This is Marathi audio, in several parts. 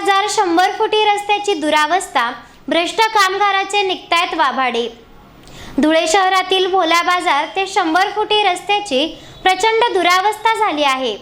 हजार शंभर फुटी रस्त्याची दुरावस्था भ्रष्ट कामगाराचे निघतायत वाभाडे. धुळे शहरातील भोला बाजार ते शंभर फुटी रस्त्याची प्रचंड दुरावस्था झाली आहे.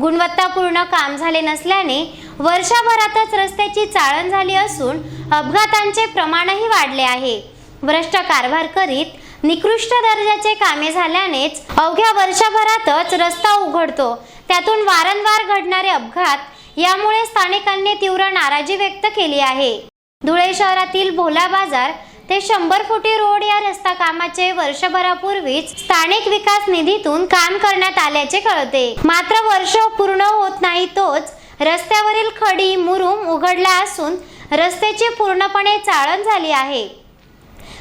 गुणवत्तापूर्ण काम झाले नसल्याने वर्षभरातच रस्त्याची चाळण झाली असून अपघातांचे प्रमाणही वाढले आहे. भ्रष्ट कारभार करीत निकृष्ट दर्जाचे कामे झाल्यानेच अवघ्या वर्षभरातच रस्ता उघडतो. त्यातून वारंवार घडणारे अपघात यामुळे स्थानिकांनी तीव्र नाराजी व्यक्त केली आहे. धुळे शहरातील भोला बाजार ते शंभर फुटी रोड या रस्ता कामाचे वर्षभरापूर्वीच स्थानिक विकास निधीतून काम करण्यात आल्याचे कळते. मात्र वर्ष पूर्ण होत नाही तोच रस्त्यावरील खडी मुरुम उघडला असून रस्त्याची पूर्णपणे चाळण झाली आहे.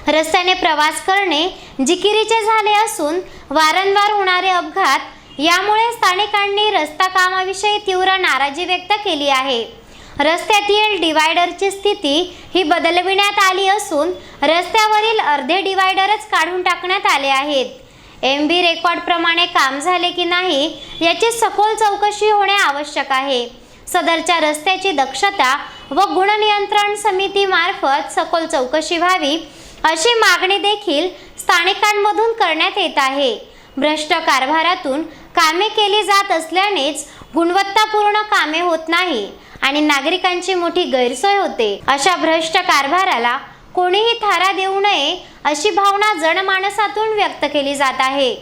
रस्त्याने प्रवास करणे जिकिरीचे झाले असून वारंवार होणारे अपघात यामुळे स्थानिकांनी रस्ता कामाविषयी तीव्र नाराजी व्यक्त केली आहे. रस्त्यातील डिवायडरची स्थिती ही बदलविण्यात आली असून रस्त्यावरील अर्धे डिवायडरच काढून टाकण्यात आले आहेत. एम बी रेकॉर्डप्रमाणे काम झाले की नाही याची सखोल चौकशी होणे आवश्यक आहे. सदरच्या रस्त्याची दक्षता व गुणनियंत्रण समितीमार्फत सखोल चौकशी व्हावी अशी मागणी देखील स्थानिकांमधून करण्यात येत आहे. भ्रष्ट कारभारातून कामे केली जात असल्यानेच गुणवत्तापूर्ण कामे होत नाही आणि नागरिकांची मोठी गैरसोय होते. अशा भ्रष्ट कारभाराला कोणीही थारा देऊ नये अशी भावना जनमानसातून व्यक्त केली जात आहे.